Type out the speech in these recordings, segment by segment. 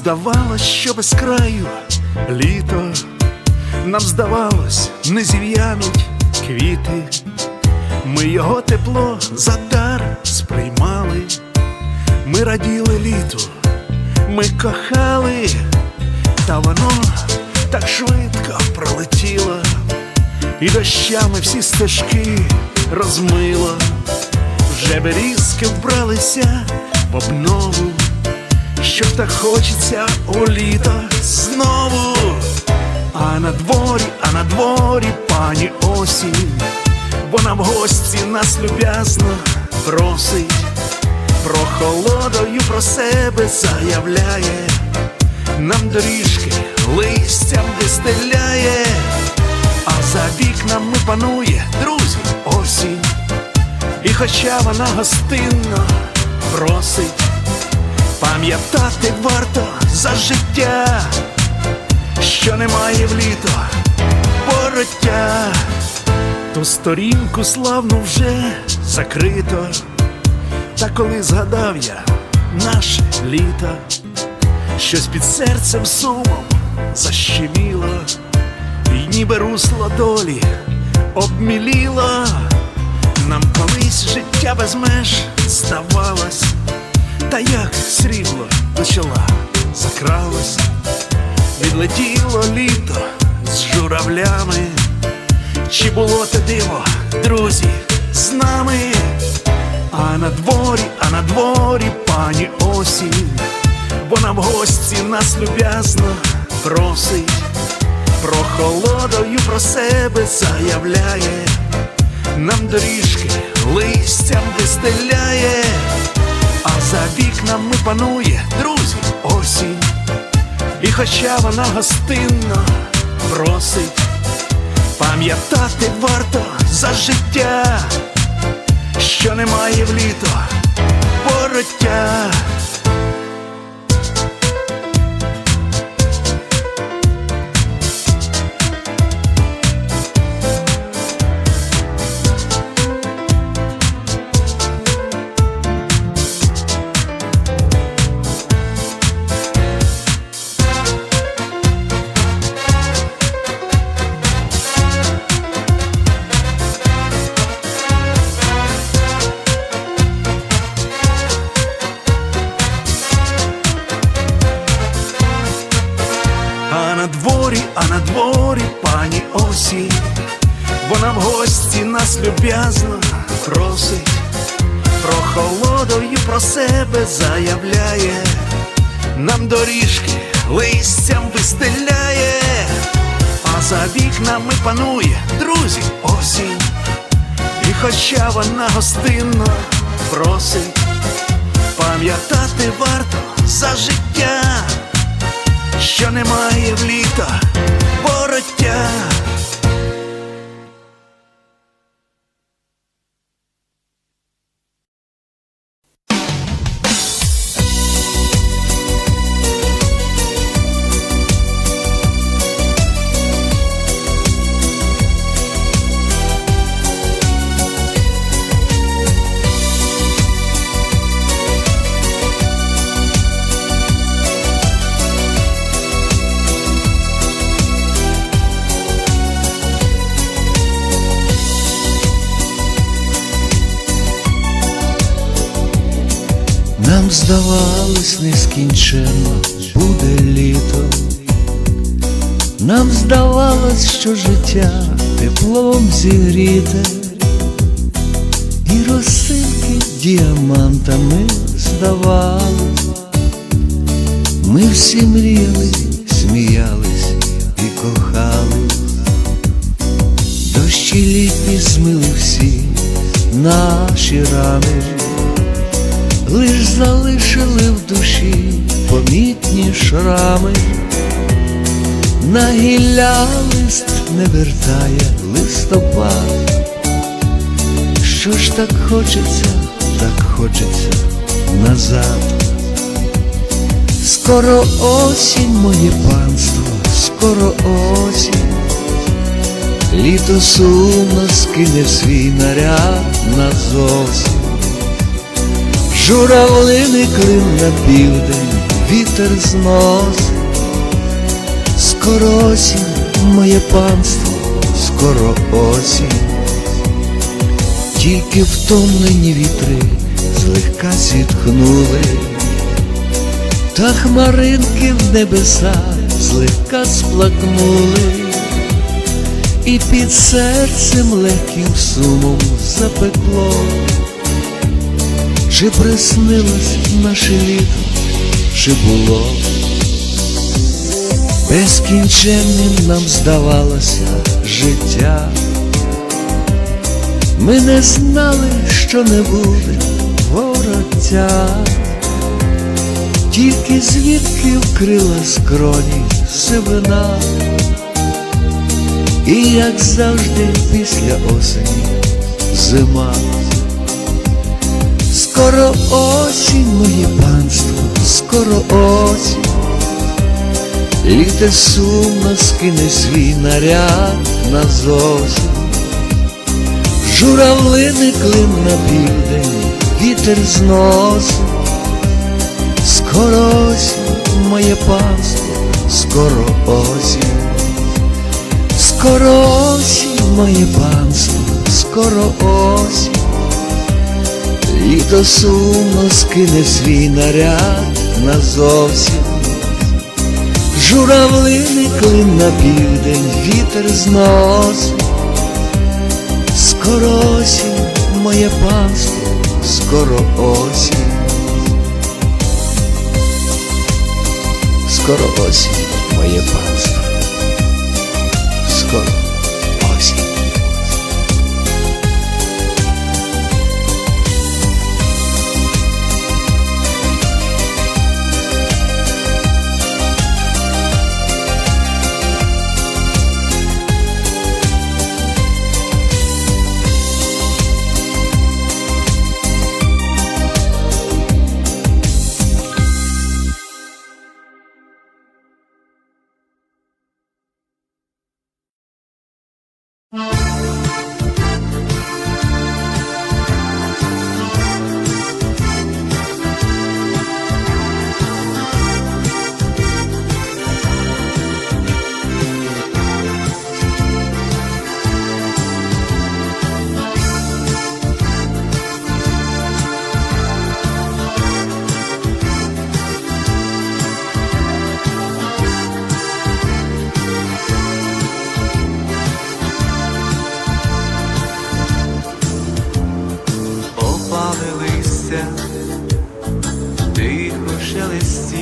Здавалось, що без краю літо, нам здавалось, не зів'януть квіти, ми його тепло за дар сприймали, ми раділи літу, ми кохали, та воно так швидко пролетіло, і дощами всі стежки розмило, вже берізки вбралися в обнову що так хочеться у літо знову. А на дворі, а на дворі пані осінь, вона в гості нас люб'язно просить, прохолодою про себе заявляє, нам доріжки листям вистеляє, а за вікнами панує, друзі, осінь. І хоча вона гостинно просить. Пам'ятати варто за життя, що немає в літо пороття, ту сторінку славну вже закрито, та коли згадав я наше літо, щось під серцем сумом защеміло, і ніби русло долі обміліло, нам колись життя без меж здавалось. Та як срібло до чола закралось, відлетіло літо з журавлями, чи було те диво, друзі, з нами, а на дворі, а на дворі пані осінь, вона в гості нас люб'язно просить, прохолодою про себе заявляє, нам доріжки листям вистеляє. За вікнами панує, друзі, осінь. І хоча вона гостинно просить, пам'ятати варто за життя, що немає в літо пороття. Листям вистеляє, а за вікнами панує, друзі, осінь, і хоча вона гостинно просить, пам'ятати варто за життя що немає в літа пороття. Здавалось нескінченно буде літо, нам здавалось, що життя теплом зігріте, і росинки діамантами здавались, ми всі мріяли, сміялись і кохались, дощі літні змили всі наші рани лиш залишили в душі помітні шрами, на гілля лист не вертає листопад. Що ж так хочеться, так хочеться назад. Скоро осінь, моє панство, скоро осінь, літо сумно скине свій наряд назовсім. Журавлини клин на південь вітер зносить, скоро осінь, моє панство, скоро осінь, тільки втомлені вітри злегка зітхнули, та хмаринки в небеса злегка сплакнули, і під серцем легким сумом запекло. Чи приснилось наше літо, чи було безкінченним нам здавалося життя. Ми не знали, що не буде вороття, тільки звідки вкрила скроні сивина, і як завжди після осені зима. Скоро осінь, моє панство, скоро осінь, літе сумно скине свій наряд на зосінь, журавлини клин на південь, вітер зносить, скоро осінь, моє панство, скоро осінь, скоро осінь, моє панство, скоро осінь. Літо сумно скине свій наряд назовсім, журавлини клин на південь, вітер зносить, скоро осінь, моє панство, скоро осінь, скоро осінь, моє панство, скоро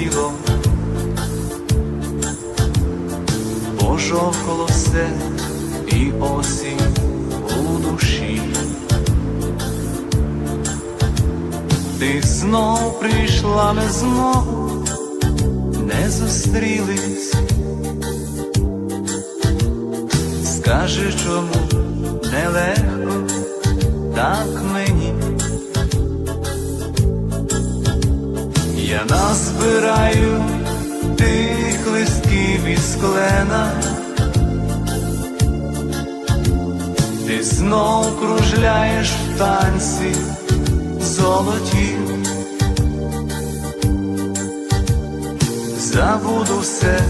шелестіло, пожовкало все і осінь у душі. Ти знов прийшла, ми знову не зустрілись. Скажи, чому нелегко так мені. Я назбираю тих листків із клена, ти знов кружляєш в танці золоті, забуду все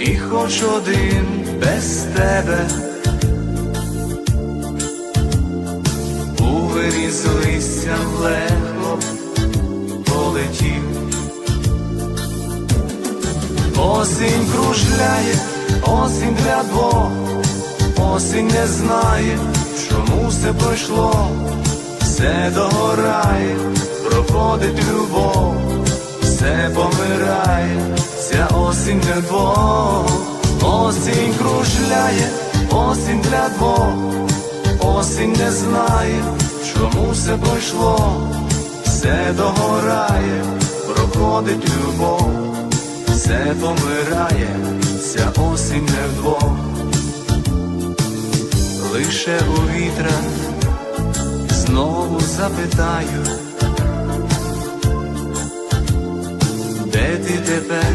і хоч один без тебе. У вирі листям легко полетів. Осінь кружляє, осінь для двох, осінь не знає, чому все пройшло, все догорає, проходить любов, все помирає, ця осінь для двох, осінь кружляє, осінь для двох, осінь не знає, чому все пройшло, все догорає, проходить любов все помирає, ця осінь не вдвох, лише у вітра знову запитаю, де ти тепер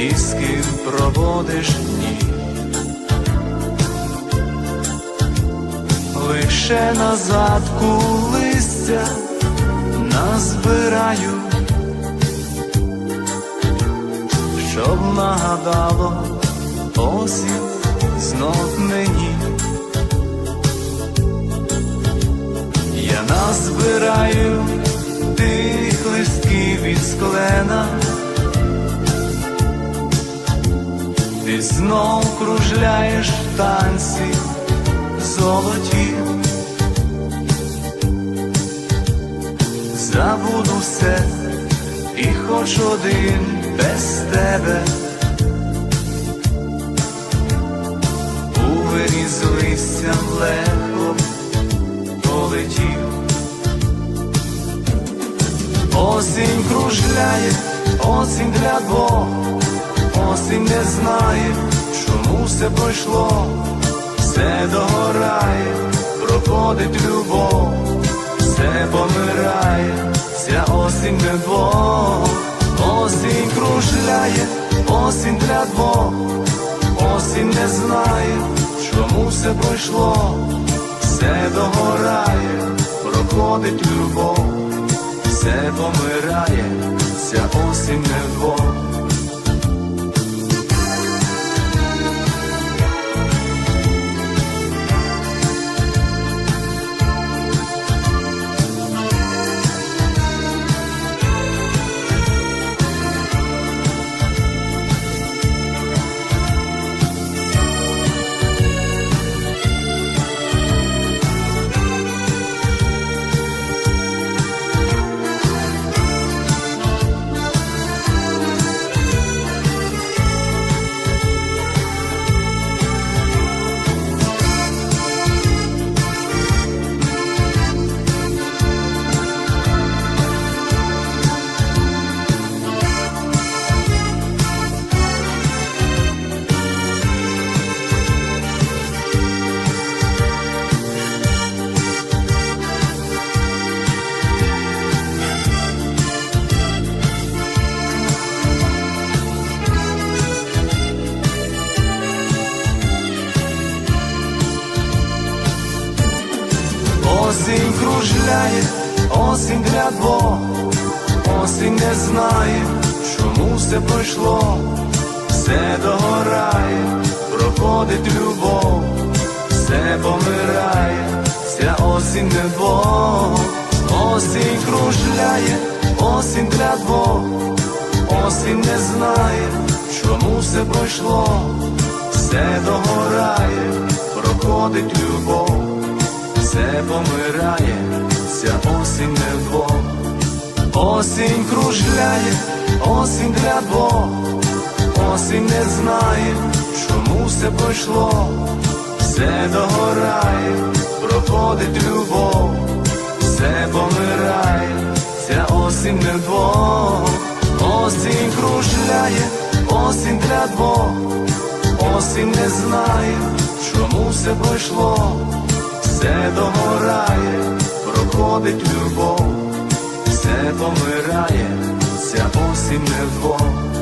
і з ким проводиш дні? Лише назад листя назбираю щоб нагадало осінь знов мені. Я назбираю тих листків із клена, ти знов кружляєш в танці золоті. Забуду все хоч один без тебе. Увері з листям легко полетів. Осінь кружляє, осінь для двох, осінь не знає, чому все пройшло, все догорає, проходить любов, все помирає, ця осінь не двох, осінь кружляє, осінь для двох, осінь не знає, чому все пройшло, все догорає, проходить любов. Все помирає, ця осінь не вдвох. Все пройшло, все догорає, проходить любов, все помирає, ця осінь не двох, осінь кружляє, осінь для двох, осінь не знає, чому все пройшло, все догорає, проходить любов все помирає, ця осінь не вдвох. Осінь кружляє, осінь для двох, осінь не знає, чому все пройшло, все догорає, проходить любов, все помирає, ця осінь не вдвох. Осінь кружляє, осінь для двох, осінь не знає, чому все пройшло. Все догорає, проходить любов, все помирає, ця осінь не вдвох.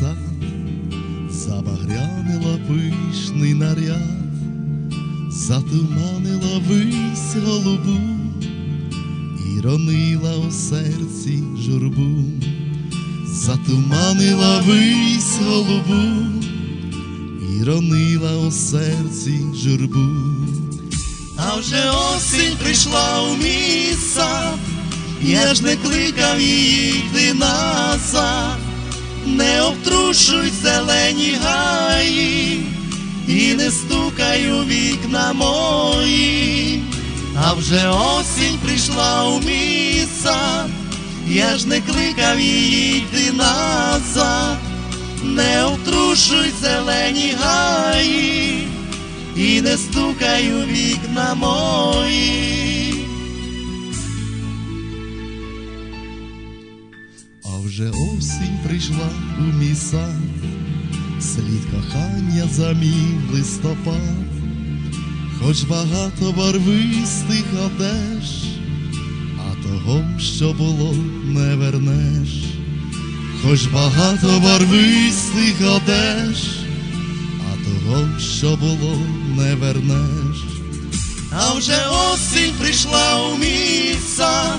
Сад, забагрянила пишний наряд, затуманила вись голубу і ронила у серці журбу, затуманила вись голубу і ронила у серці журбу. А вже осінь прийшла у мій сад, я ж не кликав її йти назад, не обтрушуй зелені гаї, і не стукай у вікна мої, а вже осінь прийшла у мій я ж не кликав її йти назад, не обтрушуй зелені гаї, і не стукай у вікна мої. Вже осінь прийшла у мій сад, слід кохання за мій листопад, хоч багато барвистих одеж, а того, що було, не вернеш, хоч багато барвистих одеж, а того, що було, не вернеш. А вже осінь прийшла у мій сад,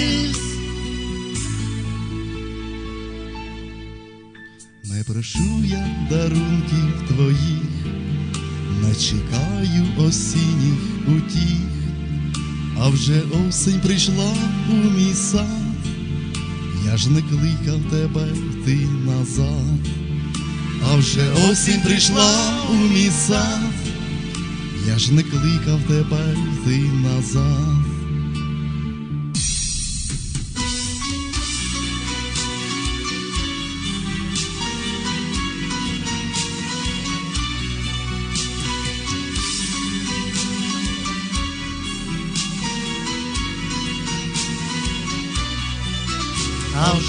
Не прошу я дарунків твоїх, не чекаю осінніх утіх, а вже осінь прийшла у мій сад, я ж не кликав тебе йти назад, а вже осінь прийшла у мій сад, я ж не кликав тебе йти назад.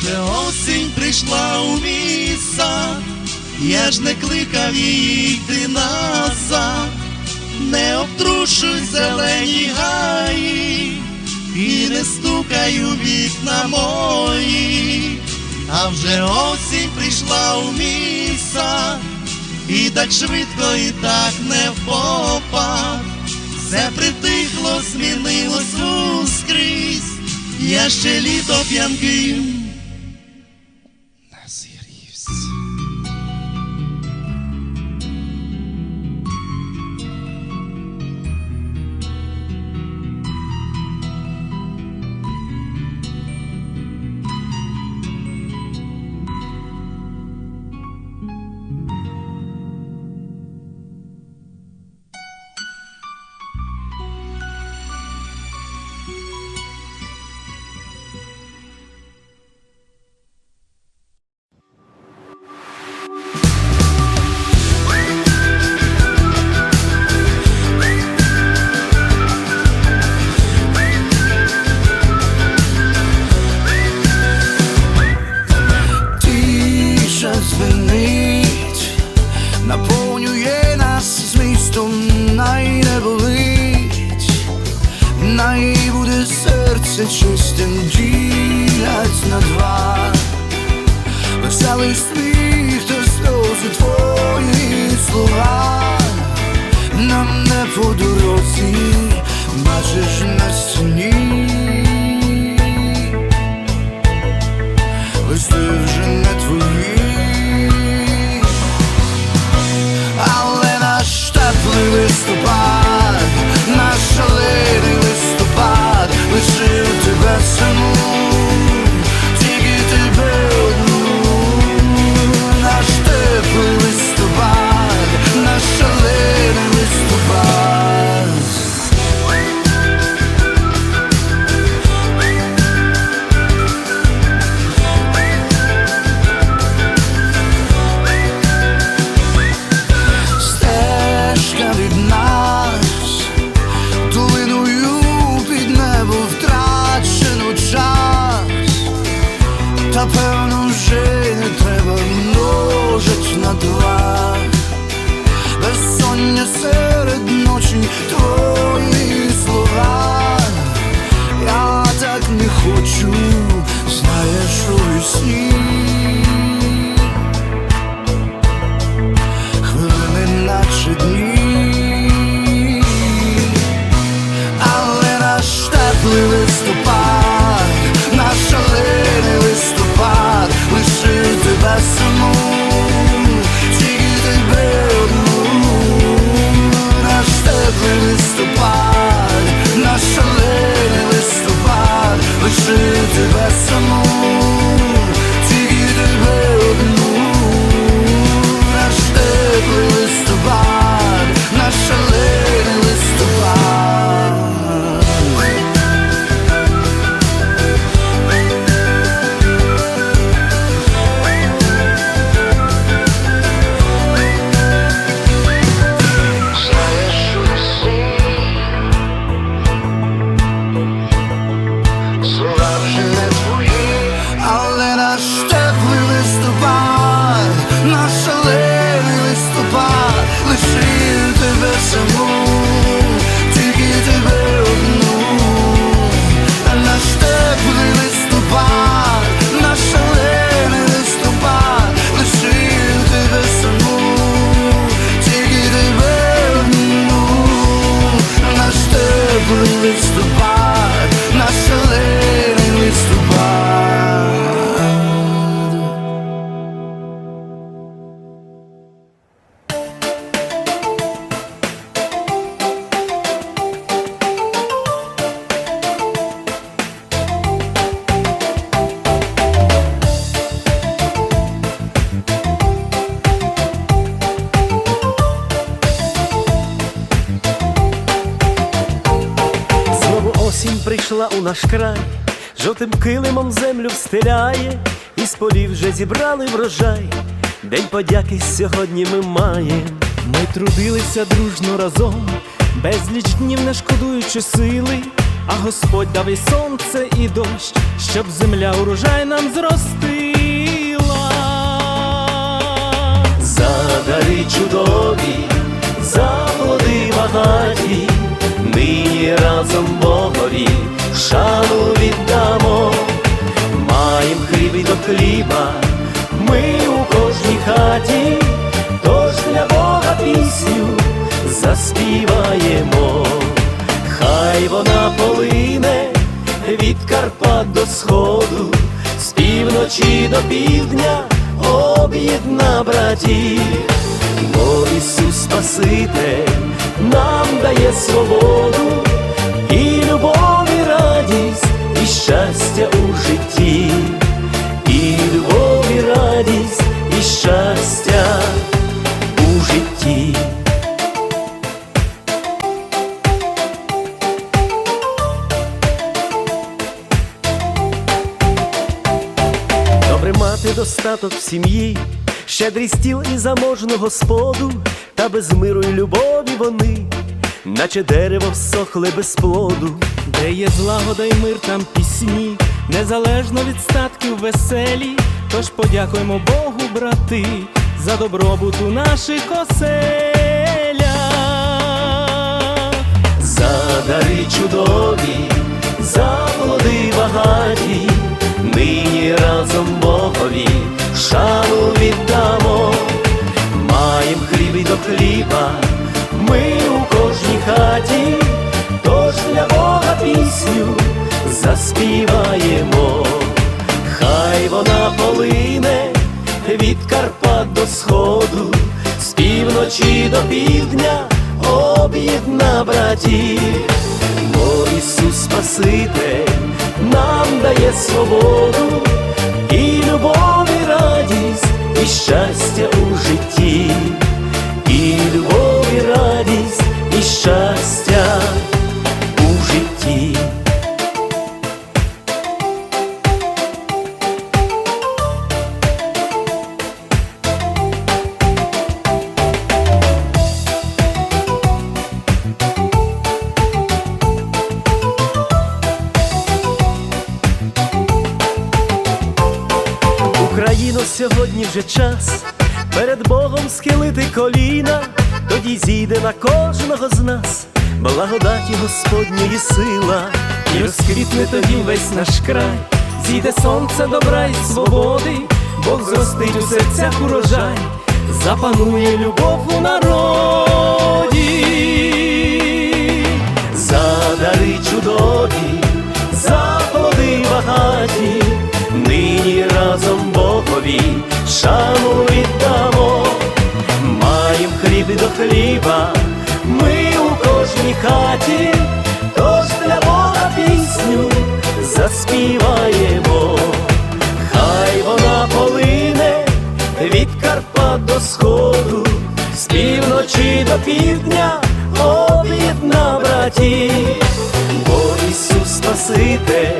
Вже осінь прийшла у мій я ж не кликав її йти назад, не обтрушуй зелені гаї, і не стукай у вікна мої, а вже осінь прийшла у мій і так швидко, і так не впопав, все притихло, змінилось ускрізь. Я ще літо п'янким наповнює нас змістом, най не болить, най буде серце чистим ділять на два, веселий сміх та сльози твої слова, нам не по дорозі, бачиш на стіні. листи вже прийшла у наш край, жовтим килимом землю встиляє, і з полів вже зібрали врожай. День подяки сьогодні ми маємо. Ми трудилися дружно разом, безліч днів не шкодуючи сили, а Господь дав і сонце, і дощ, щоб земля урожай нам зростила. За дари чудові, за плоди багаті, нині разом Богові шану віддамо, маєм хліб до хліба, ми у кожній хаті, тож для Бога пісню заспіваємо, хай вона полине від Карпат до сходу, з півночі до півдня об'єдна братів, бо Ісус Спаситель нам дає свободу, і любов, і радість, і щастя у житті, і любов, і радість, і щастя у житті. Добре мати достаток в сім'ї, щедрий стіл і заможну господу, та без миру й любові вони, наче дерево всохле без плоду. Де є злагода й мир, там пісні, незалежно від статків веселі. Тож подякуємо Богу, брати, за добробут у наших оселях. За дари чудові, за плоди багаті, нині разом Богові шану віддамо, маєм хліб і до хліба, ми у кожній хаті, тож для Бога пісню заспіваємо, хай вона полине від Карпат до сходу, з півночі до півдня об'єдна братів, бо Ісус Спаситель нам дає свободу, і любов, і щастя у житті, весь наш край, зійде сонце добра й свободи, Бог зростить у серцях урожай, запанує любов у народі. за дари чудові, за плоди багаті, нині разом Богові шану віддамо, маєм хліб до хліба, до сходу, з півночі до півдня об'єдна братів, бо Ісус Спаситель